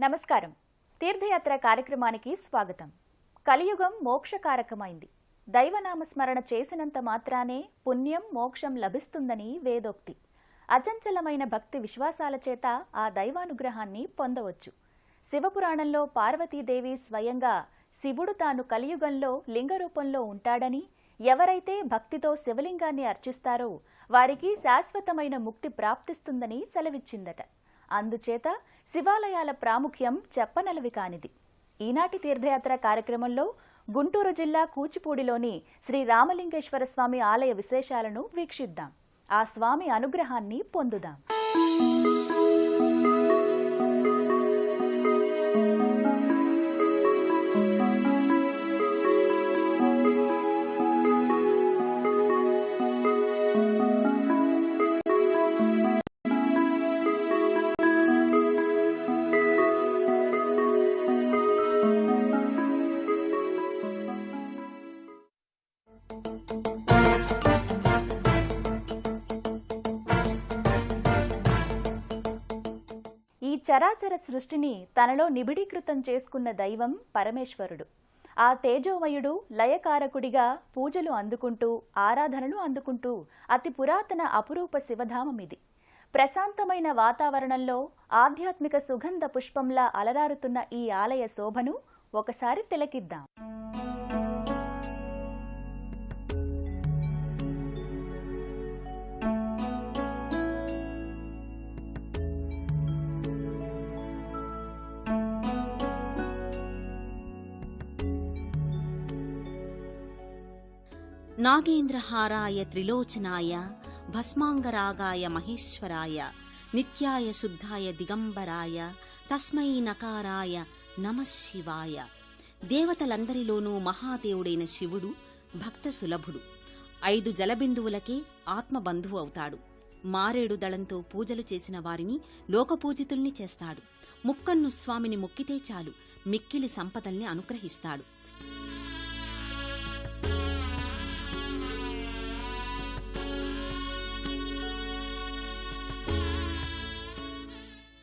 నమస్కారం. తీర్థయాత్ర కార్యక్రమానికి స్వాగతం. కలియుగం మోక్షకారకమైంది. దైవనామస్మరణ చేసినంత మాత్రానే పుణ్యం మోక్షం లభిస్తుందని వేదోక్తి. అచంచలమైన భక్తి విశ్వాసాల చేత ఆ దైవానుగ్రహాన్ని పొందవచ్చు. శివపురాణంలో పార్వతీదేవి స్వయంగా శివుడు తాను కలియుగంలో లింగ రూపంలో ఉంటాడని ఎవరైతే భక్తితో శివలింగాన్ని అర్చిస్తారో వారికి శాశ్వతమైన ముక్తి ప్రాప్తిస్తుందని సెలవిచ్చిందట. అందుచేత శివాలయాల ప్రాముఖ్యం చెప్పనలవి కానిది. ఈనాటి తీర్థయాత్ర కార్యక్రమంలో గుంటూరు జిల్లా కూచిపూడిలోని శ్రీ రామలింగేశ్వర స్వామి ఆలయ విశేషాలను వీక్షిద్దాం. ఆ స్వామి అనుగ్రహాన్ని పొందుదాం. ఈ చరాచర సృష్టిని తనలో నిబిడీకృతం చేసుకున్న దైవం పరమేశ్వరుడు. ఆ తేజోమయుడు లయకారకుడిగా పూజలు అందుకుంటూ ఆరాధనలు అందుకుంటూ అతి పురాతన అపురూప శివధామం ఇది ప్రశాంతమైన వాతావరణంలో ఆధ్యాత్మిక సుగంధ పుష్పంలా అలరారుతున్న ఈ ఆలయ శోభను ఒకసారి తిలకిద్దాం. నాగేంద్రహారాయ త్రిలోచనాయ భస్మాంగరాగాయ మహేశ్వరాయ నిత్యాయ శుద్ధాయ దిగంబరాయ తస్మై నకారాయ నమశివాయ దేవతలందరిలోనూ మహాదేవుడైన శివుడు భక్త సులభుడు ఐదు జలబిందువులకే ఆత్మబంధువు అవుతాడు. మారేడు దళంతో పూజలు చేసిన వారిని లోకపూజితుల్ని చేస్తాడు. ముక్కన్ను స్వామిని మొక్కితే చాలు. మిక్కిలి సంపదల్ని అనుగ్రహిస్తాడు.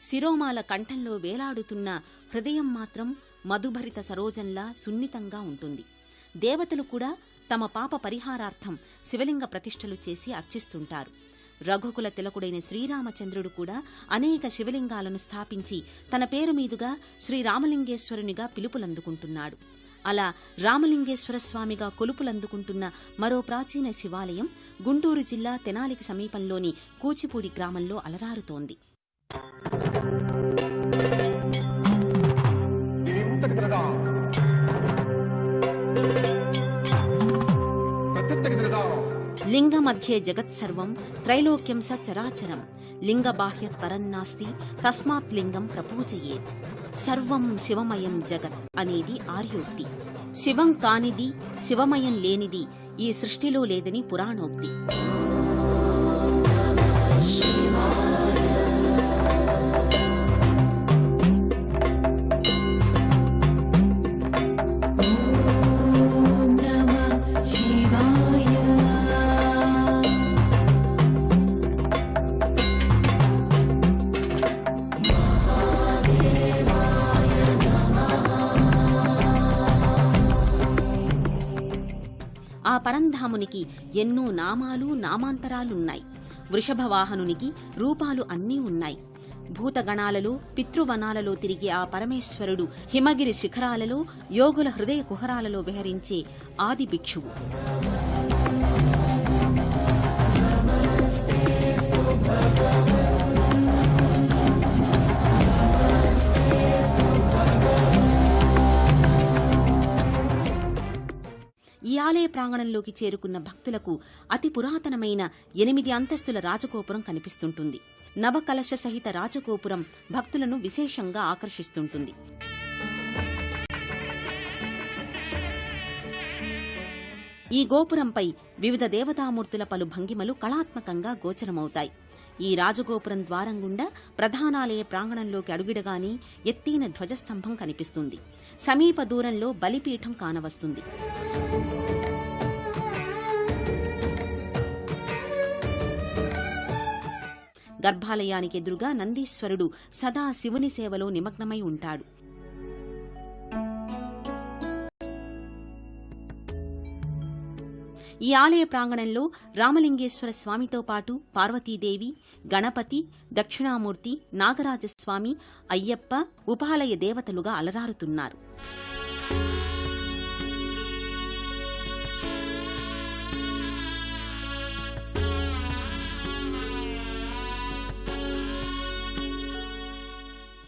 శిరోమాల కంఠంలో వేలాడుతున్న హృదయం మాత్రం మధుభరిత సరోజంలా సున్నితంగా ఉంటుంది. దేవతలు కూడా తమ పాప పరిహారార్థం శివలింగ ప్రతిష్టలు చేసి అర్చిస్తుంటారు. రఘుకుల తిలకుడైన శ్రీరామచంద్రుడు కూడా అనేక శివలింగాలను స్థాపించి తన పేరు మీదుగా శ్రీరామలింగేశ్వరునిగా పిలుపులందుకుంటున్నాడు. అలా రామలింగేశ్వర స్వామిగా కొలుపులందుకుంటున్న మరో ప్రాచీన శివాలయం గుంటూరు జిల్లా తెనాలికి సమీపంలోని కూచిపూడి గ్రామంలో అలరారుతోంది. దింతకిదరదా లింగ మధ్యే జగత్సర్వం త్రైలోక్యం స చరాచరం. లింగ బాహ్యత్ పరన్నాస్తి తస్మాత్ లింగం ప్రపూజయేత్. సర్వం శివమయం జగత్ అనేది ఆర్యోక్తి. శివం కానిది శివమయం లేనిది ఈ సృష్టిలో లేదని పురాణోక్తి. పరంధామునికి ఎన్నో నామాలు నామాంతరాలున్నాయి. వృషభవాహనునికి రూపాలు అన్నీ ఉన్నాయి. భూతగణాలలో పితృవనాలలో తిరిగే ఆ పరమేశ్వరుడు హిమగిరి శిఖరాలలో యోగుల హృదయ కుహరాలలో విహరించే ఆది భిక్షువు. ఈ ఆలయ ప్రాంగణంలోకి చేరుకున్న భక్తులకు అతి పురాతనమైన ఎనిమిది అంతస్తుల రాజగోపురం కనిపిస్తుంటుంది. నవకలశ సహిత రాజగోపురం భక్తులను విశేషంగా ఆకర్షిస్తుంటుంది. ఈ గోపురంపై వివిధ దేవతామూర్తుల పలు భంగిమలు కళాత్మకంగా గోచరమవుతాయి. ఈ రాజగోపురం ద్వారం గుండా ప్రధానాలయ ప్రాంగణంలోకి అడుగిడగానే ఎత్తైన ధ్వజస్తంభం కనిపిస్తుంది. సమీప దూరంలో బలిపీఠం కానవస్తుంది. గర్భాలయానికి ఎదురుగా నందీశ్వరుడు సదా శివుని సేవలో నిమగ్నమై ఉంటాడు. ఈ ఆలయ ప్రాంగణంలో రామలింగేశ్వర స్వామితో పాటు పార్వతీదేవి గణపతి దక్షిణామూర్తి నాగరాజస్వామి అయ్యప్ప ఉపాలయ దేవతలుగా అలరారుతున్నారు.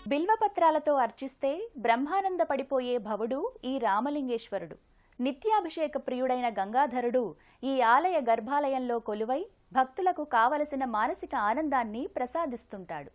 బిల్వపత్రాలతో అర్చిస్తే బ్రహ్మానంద పడిపోయే భవుడు ఈ రామలింగేశ్వరుడు. నిత్యాభిషేక ప్రియుడైన గంగాధరుడు ఈ ఆలయ గర్భాలయంలో కొలువై భక్తులకు కావలసిన మానసిక ఆనందాన్ని ప్రసాదిస్తుంటాడు.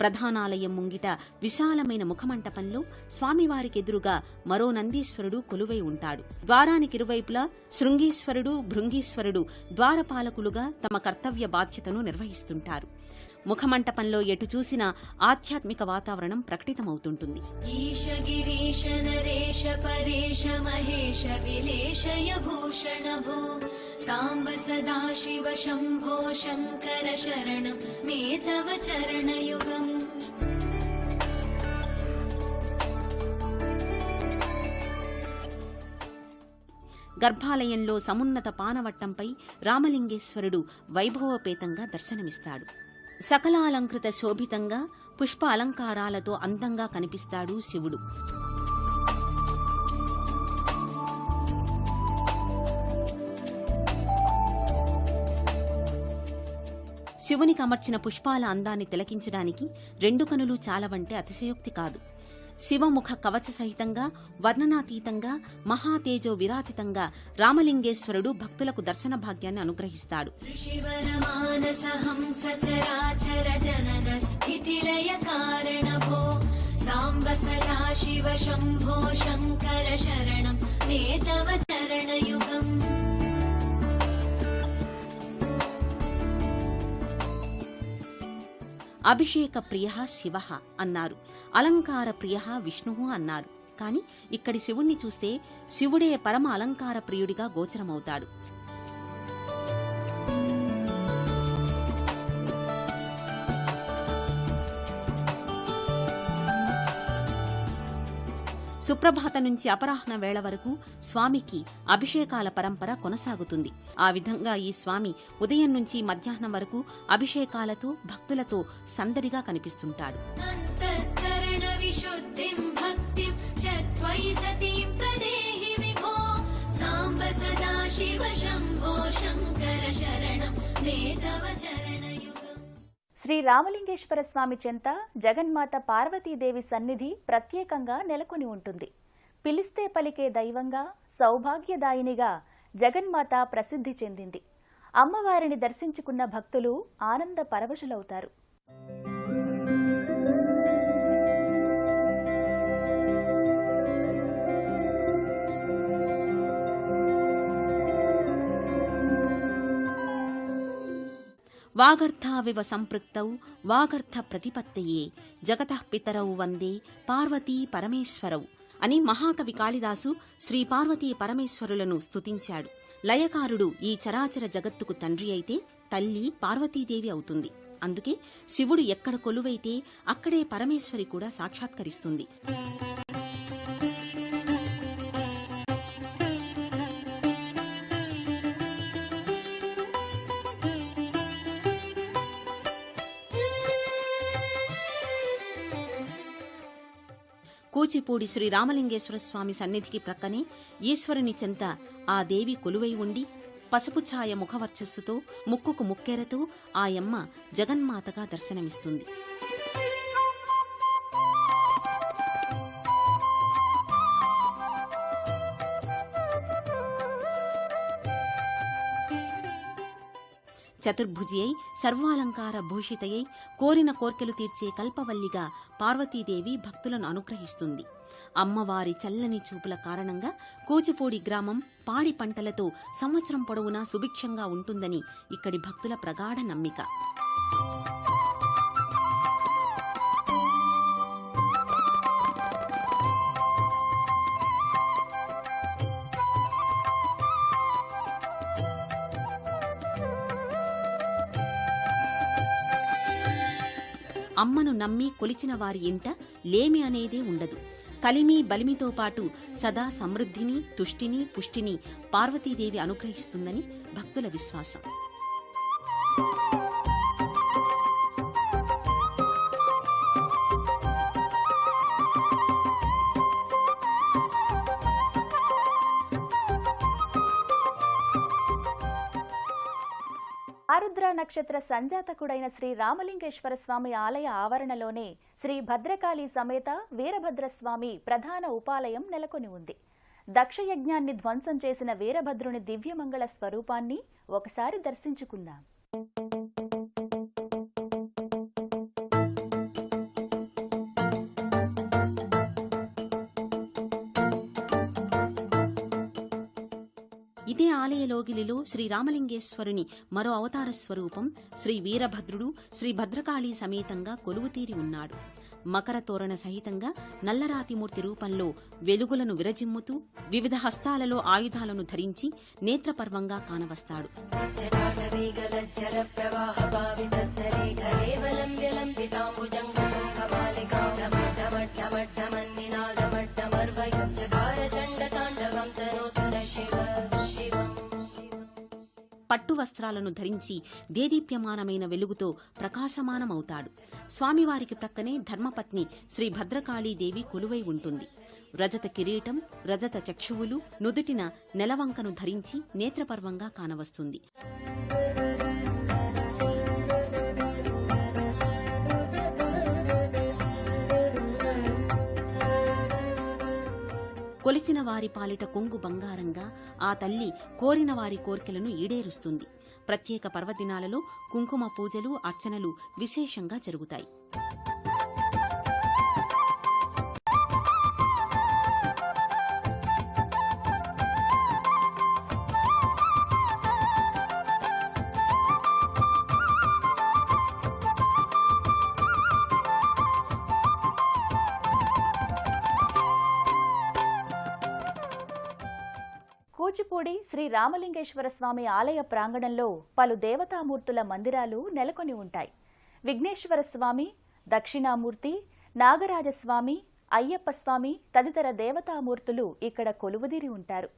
ప్రధానాలయం ముంగిట విశాలమైన ముఖమంటపంలో స్వామివారికెదురుగా మరో నందీశ్వరుడు కొలువై ఉంటాడు. ద్వారానికి ఇరువైపులా శృంగీశ్వరుడు భృంగీశ్వరుడు ద్వారపాలకులుగా తమ కర్తవ్య బాధ్యతను నిర్వహిస్తుంటారు. ముఖమంటపంలో ఎటు చూసిన ఆధ్యాత్మిక వాతావరణం ప్రకటితమవుతుంటుంది. సాంబ సదాశివ శంభో శంకర శరణం మే చరణయుగం. గర్భాలయంలో సమున్నత పానవట్టంపై రామలింగేశ్వరుడు వైభవోపేతంగా దర్శనమిస్తాడు. సకలాలంకృత శోభితంగా పుష్ప అలంకారాలతో అందంగా కనిపిస్తాడు శివుడు. శివునికి అమర్చిన పుష్పాల అందాన్ని తిలకించడానికి రెండు కనులు చాలవంటే అతిశయోక్తి కాదు. శివముఖ కవచ సహితంగా వర్ణనాతీతంగా మహాతేజో విరాజితంగా రామలింగేశ్వరుడు భక్తులకు దర్శన భాగ్యాన్ని అనుగ్రహిస్తాడు. శివ శంభో శంకర శరణం చరణయుగం. అభిషేక ప్రియ శివ అన్నారు. అలంకార ప్రియ విష్ణు అన్నారు. కానీ ఇక్కడి శివుణ్ణి చూస్తే శివుడే పరమ అలంకార ప్రియుడిగా గోచరమవుతాడు. సుప్రభాత నుంచి అపరాహ్న వేళ వరకు స్వామికి అభిషేకాల పరంపర కొనసాగుతుంది. ఆ విధంగా ఈ స్వామి ఉదయం నుంచి మధ్యాహ్నం వరకు అభిషేకాలతో భక్తులతో సందడిగా కనిపిస్తుంటాడు. శివ శంభో శంకర శరణం. వేదవచర శ్రీ రామలింగేశ్వర స్వామి చెంత జగన్మాత పార్వతీదేవి సన్నిధి ప్రత్యేకంగా నెలకొని ఉంటుంది. పిలిస్తే పలికే దైవంగా సౌభాగ్యదాయినిగా జగన్మాత ప్రసిద్ధి చెందింది. అమ్మవారిని దర్శించుకున్న భక్తులు ఆనంద పరవశులవుతారు. వాగర్థావివ సంపృక్తౌ వాగర్థ ప్రతిపత్తయే జగతః పితరౌ వందే పార్వతీ పరమేశ్వరౌ అని మహాకవి కాళిదాసు శ్రీ పార్వతీ పరమేశ్వరులను స్తుతించాడు. లయకారుడు ఈ చరాచర జగత్తుకు తండ్రి అయితే తల్లి పార్వతీదేవి అవుతుంది. అందుకే శివుడు ఎక్కడ కొలువైతే అక్కడే పరమేశ్వరి కూడా సాక్షాత్కరిస్తుంది. కూచిపూడి శ్రీ రామలింగేశ్వర స్వామి సన్నిధికి ప్రక్కనే ఈశ్వరుని చెంత ఆ దేవి కొలువై ఉండి పసుపు ఛాయ ముఖవర్చస్సుతో ముక్కుకు ముక్కెరతో ఆయమ్మ జగన్మాతగా దర్శనమిస్తుంది. చతుర్భుజియై సర్వాలంకార భూషితయై కోరిన కోర్కెలు తీర్చే కల్పవల్లిగా పార్వతీదేవి భక్తులను అనుగ్రహిస్తుంది. అమ్మవారి చల్లని చూపుల కారణంగా కూచిపూడి గ్రామం పాడి పంటలతో సంవత్సరం పొడవునా సుభిక్షంగా ఉంటుందని ఇక్కడి భక్తుల ప్రగాఢ నమ్మిక. అమ్మను నమ్మి కొలిచిన వారి ఇంట లేమి అనేదే ఉండదు. కలిమి బలిమితో పాటు సదా సమృద్ధిని తుష్టిని పుష్టిని పార్వతీదేవి అనుగ్రహిస్తుందని భక్తుల విశ్వాసం. ఆరుద్ర నక్షత్ర సంజాతకుడైన శ్రీ రామలింగేశ్వర స్వామి ఆలయ ఆవరణలోనే శ్రీ భద్రకాళి సమేత వీరభద్రస్వామి ప్రధాన ఉపాలయం నెలకొని ఉంది. దక్షయజ్ఞాన్ని ధ్వంసం చేసిన వీరభద్రుని దివ్యమంగళ స్వరూపాన్ని ఒకసారి దర్శించుకుందాం. ఇదే ఆలయ లోగిలిలో శ్రీ మరో అవతార స్వరూపం శ్రీ వీరభద్రుడు శ్రీ భద్రకాళీ సమేతంగా కొలువుతీరి ఉన్నాడు మకర తోరణ సహితంగా నల్లరాతిమూర్తి రూపంలో వెలుగులను విరజిమ్ముతూ వివిధ హస్తాలలో ఆయుధాలను ధరించి నేత్రపర్వంగా కానవస్తాడు శివ శివ పట్టు వస్త్రాలను ధరించి దేదీప్యమానమైన వెలుగుతో ప్రకాశమానమవుతాడు. స్వామివారికి ప్రక్కనే ధర్మపత్ని శ్రీ భద్రకాళీదేవి కొలువై ఉంటుంది. రజత కిరీటం రజత చక్షువులు నుదుటిన నెలవంకను ధరించి నేత్రపర్వంగా కానవస్తుంది. కొలిచిన వారి పాలిట కొంగు బంగారంగా ఆ తల్లి కోరిన వారి కోరికలను ఈడేరుస్తుంది. ప్రత్యేక పర్వదినాలలో కుంకుమ పూజలు అర్చనలు విశేషంగా జరుగుతాయి. కూచిపూడి శ్రీ రామలింగేశ్వర స్వామి ఆలయ ప్రాంగణంలో పలు దేవతామూర్తుల మందిరాలు నెలకొని ఉంటాయి. విఘ్నేశ్వర స్వామి దక్షిణామూర్తి నాగరాజస్వామి అయ్యప్ప స్వామి తదితర దేవతామూర్తులు ఇక్కడ కొలువుదీరి ఉంటారు.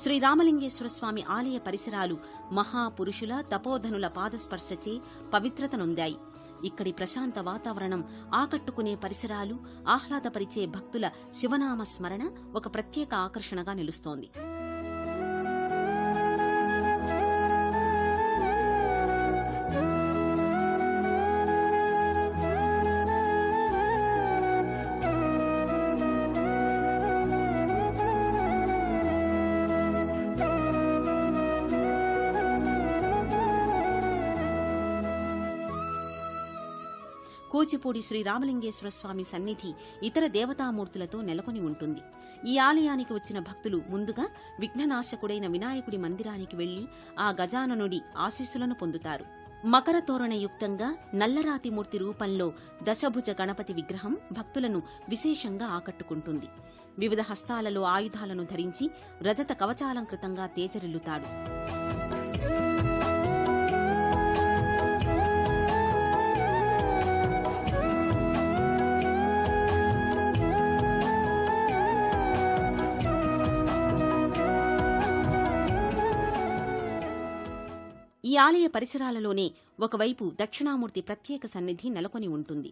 శ్రీ రామలింగేశ్వర స్వామి ఆలయ పరిసరాలు మహాపురుషుల తపోధనుల పాదస్పర్శచే పవిత్రతనొందాయి. ఇక్కడి ప్రశాంత వాతావరణం ఆకట్టుకునే పరిసరాలు ఆహ్లాదపరిచే భక్తుల శివనామ స్మరణ ఒక ప్రత్యేక ఆకర్షణగా నిలుస్తోంది. శ్రీ రామలింగేశ్వర స్వామి సన్నిధి ఇతర దేవతామూర్తులతో నెలకొని ఉంటుంది. ఈ ఆలయానికి వచ్చిన భక్తులు ముందుగా విఘ్ననాశకుడైన వినాయకుడి మందిరానికి వెళ్ళి ఆ గజాననుడి ఆశీస్సులను పొందుతారు. మకర తోరణయుక్తంగా నల్లరాతిమూర్తి రూపంలో దశభుజ గణపతి విగ్రహం భక్తులను విశేషంగా ఆకట్టుకుంటుంది. వివిధ హస్తాలలో ఆయుధాలను ధరించి రజత కవచాలంకృతంగా తేజరిల్లుతాడు. ఆలయ పరిసరాలలోనే ఒకవైపు దక్షిణామూర్తి ప్రత్యేక సన్నిధి నెలకొని ఉంటుంది.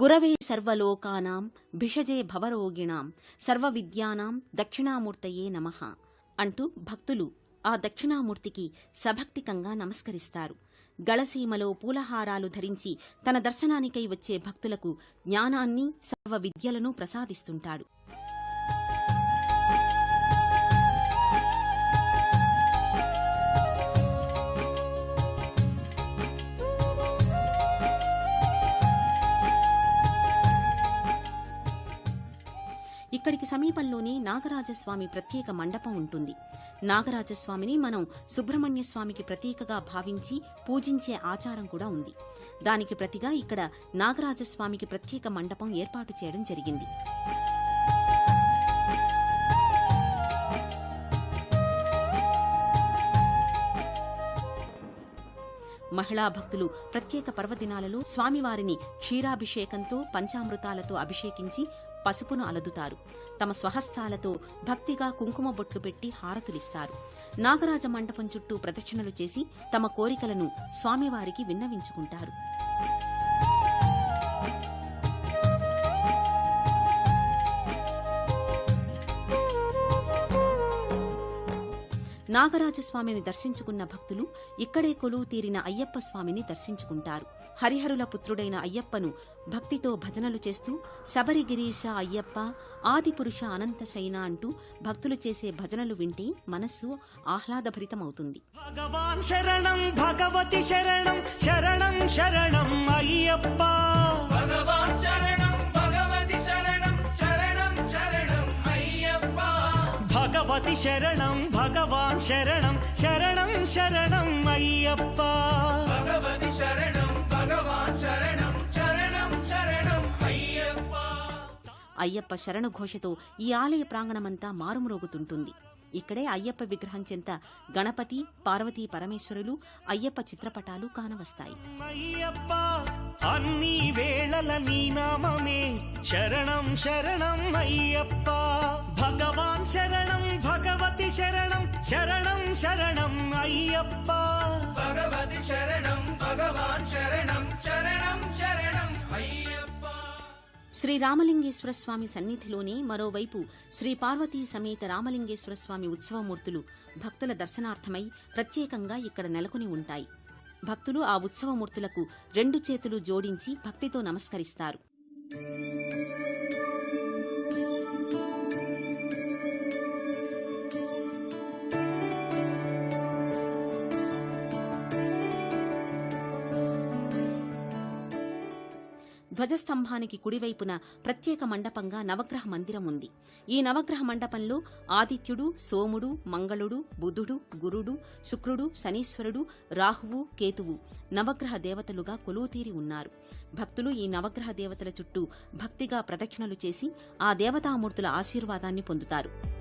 గురవే సర్వలోకానాం భిషజే భవరోగిణాం సర్వవిద్యానాం దక్షిణామూర్తయే నమః అంటూ భక్తులు ఆ దక్షిణామూర్తికి సభక్తికంగా నమస్కరిస్తారు. గళసీమలో పూలహారాలు ధరించి తన దర్శనానికై వచ్చే భక్తులకు జ్ఞానాన్ని సర్వ విద్యలను ప్రసాదిస్తుంటాడు. ఇక్కడికి సమీపంలోనే నాగరాజస్వామి ప్రత్యేక మండపం ఉంటుంది. నాగరాజస్వామిని మనం సుబ్రహ్మణ్య స్వామికి ప్రతీకగా భావించి పూజించే ఆచారం కూడా ఉంది. దానికి ప్రతిగా ఇక్కడ నాగరాజస్వామికి ప్రత్యేక మండపం ఏర్పాటు చేయడం జరిగింది. మహిళా భక్తులు ప్రత్యేక పర్వదినాలలో స్వామివారిని క్షీరాభిషేకంతో పంచామృతాలతో అభిషేకించి పసుపును అలదుతారు. తమ స్వహస్తాలతో భక్తిగా కుంకుమ బొట్లు పెట్టి హారతులిస్తారు. నాగరాజ మండపం చుట్టూ ప్రదక్షిణలు చేసి తమ కోరికలను స్వామివారికి విన్నవించుకుంటారు. నాగరాజస్వామిని దర్శించుకున్న భక్తులు ఇక్కడే కొలువు తీరిన అయ్యప్ప స్వామిని దర్శించుకుంటారు. హరిహరుల పుత్రుడైన అయ్యప్పను భక్తితో భజనలు చేస్తూ శబరిగిరీశ అయ్యప్ప ఆదిపురుష అనంత శయన అంటూ భక్తులు చేసే భజనలు వింటే మనస్సు ఆహ్లాదభరితమవుతుంది. భగవాన్ శరణం భగవతి శరణం శరణం శరణం అయ్యప్ప. భగవాన్ శరణం భగవతి శరణం శరణం శరణం అయ్యప్ప. భగవతి శరణం భగవాన్ శరణం శరణం శరణం అయ్యప్ప. భగవతి శరణం అయ్యప్ప శరణు ఘోషతో ఈ ఆలయ ప్రాంగణమంతా మారుమ్రోగుతుంటుంది. ఇక్కడే అయ్యప్ప విగ్రహం చెంత గణపతి పార్వతీ పరమేశ్వరులు అయ్యప్ప చిత్రపటాలు కానవస్తాయి. అయ్యప్ప అన్ని వేళల నీ నామమే. శరణం శరణం అయ్యప్ప. భగవాన్ శరణం భగవతి శరణం శరణం శరణం అయ్యప్ప. భగవతి శరణం భగవాన్ శరణం శరణం శరణం. అయ్యప్ప శ్రీ రామలింగేశ్వర స్వామి సన్నిధిలోనే మరోవైపు శ్రీ పార్వతీ సమేత రామలింగేశ్వర స్వామి ఉత్సవమూర్తులు భక్తుల దర్శనార్థమై ప్రత్యేకంగా ఇక్కడ నెలకొని ఉంటాయి. భక్తులు ఆ ఉత్సవమూర్తులకు రెండు చేతులు జోడించి భక్తితో నమస్కరిస్తారు. ధ్వజస్తంభానికి కుడివైపున ప్రత్యేక మండపంగా నవగ్రహ మందిరం ఉంది. ఈ నవగ్రహ మండపంలో ఆదిత్యుడు సోముడు మంగళుడు బుధుడు గురుడు శుక్రుడు శనీశ్వరుడు రాహువు కేతువు నవగ్రహ దేవతలుగా కొలువుతీరి ఉన్నారు. భక్తులు ఈ నవగ్రహ దేవతల చుట్టూ భక్తిగా ప్రదక్షిణలు చేసి ఆ దేవతామూర్తుల ఆశీర్వాదాన్ని పొందుతారు.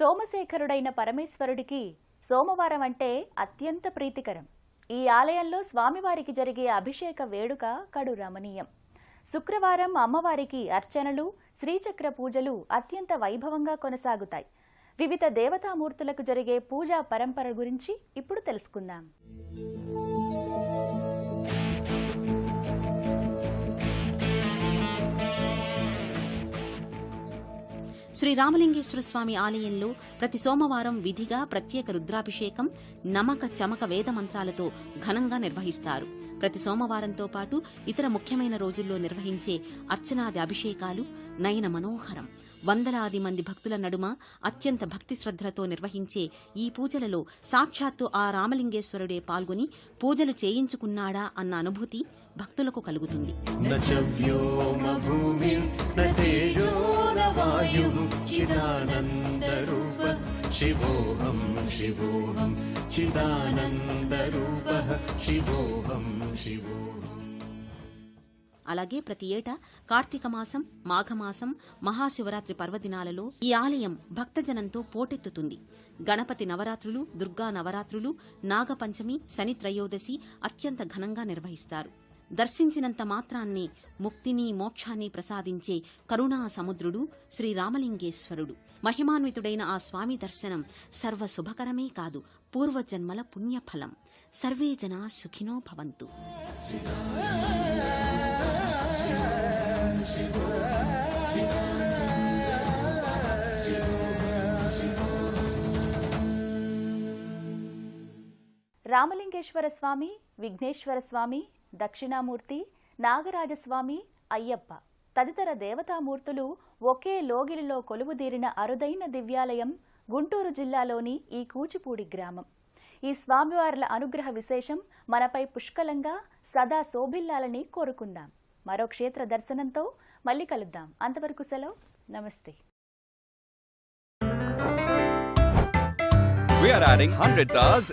సోమశేఖరుడైన పరమేశ్వరుడికి సోమవారం అంటే అత్యంత ప్రీతికరం. ఈ ఆలయంలో స్వామివారికి జరిగే అభిషేక వేడుక కడు రమణీయం శుక్రవారం అమ్మవారికి అర్చనలు శ్రీచక్ర పూజలు అత్యంత వైభవంగా కొనసాగుతాయి. వివిధ దేవతామూర్తులకు జరిగే పూజా పరంపర గురించి ఇప్పుడు తెలుసుకుందాం. శ్రీ రామలింగేశ్వర స్వామి ఆలయంలో ప్రతి సోమవారం విధిగా ప్రత్యేక రుద్రాభిషేకం నమక చమక వేద మంత్రాలతో ఘనంగా నిర్వహిస్తారు. ప్రతి సోమవారంతో పాటు ఇతర ముఖ్యమైన రోజుల్లో నిర్వహించే అర్చనాది అభిషేకాలు నయన మనోహరం. వందలాది మంది భక్తుల నడుమ అత్యంత భక్తి శ్రద్ధలతో నిర్వహించే ఈ పూజలలో సాక్షాత్తు ఆ రామలింగేశ్వరుడే పాల్గొని పూజలు చేయించుకున్నాడా అన్న అనుభూతి భక్తులకు కలుగుతుంది. न च व्योमभूमिर्न तेजो न वायुः चिदानन्दरूप शिवोऽहं शिवोऽहं चिदानन्दरूपः शिवोऽहं शिवोऽहम् అలాగే ప్రతి ఏటా కార్తీక మాసం మాఘమాసం మహాశివరాత్రి పర్వదినాలలో ఈ ఆలయం భక్తజనంతో పోటెత్తుతుంది గణపతి నవరాత్రులు దుర్గా నవరాత్రులు నాగపంచమి శని త్రయోదశి అత్యంత ఘనంగా నిర్వహిస్తారు దర్శించినంత మాత్రాన్ని ముక్తిని మోక్షాన్ని ప్రసాదించే కరుణా సముద్రుడు శ్రీరామలింగేశ్వరుడు. మహిమాన్వితుడైన ఆ స్వామి దర్శనం సర్వ శుభకరమే కాదు పూర్వజన్మల పుణ్యఫలం. సర్వే జనా సుఖినో భవంతు. రామలింగేశ్వర స్వామి విఘ్నేశ్వర స్వామి దక్షిణామూర్తి నాగరాజస్వామి అయ్యప్ప. తదితర దేవతామూర్తులు ఒకే లోగిలిలో కొలువుదీరిన అరుదైన దివ్యాలయం గుంటూరు జిల్లాలోని ఈ కూచిపూడి గ్రామం. ఈ స్వామివార్ల అనుగ్రహ విశేషం మనపై పుష్కలంగా సదా శోభిల్లాలని కోరుకుందాం. మరో క్షేత్ర దర్శనంతో మళ్ళీ కలుద్దాం. అంతవరకు సెలవు. నమస్తే. We are adding 100 stars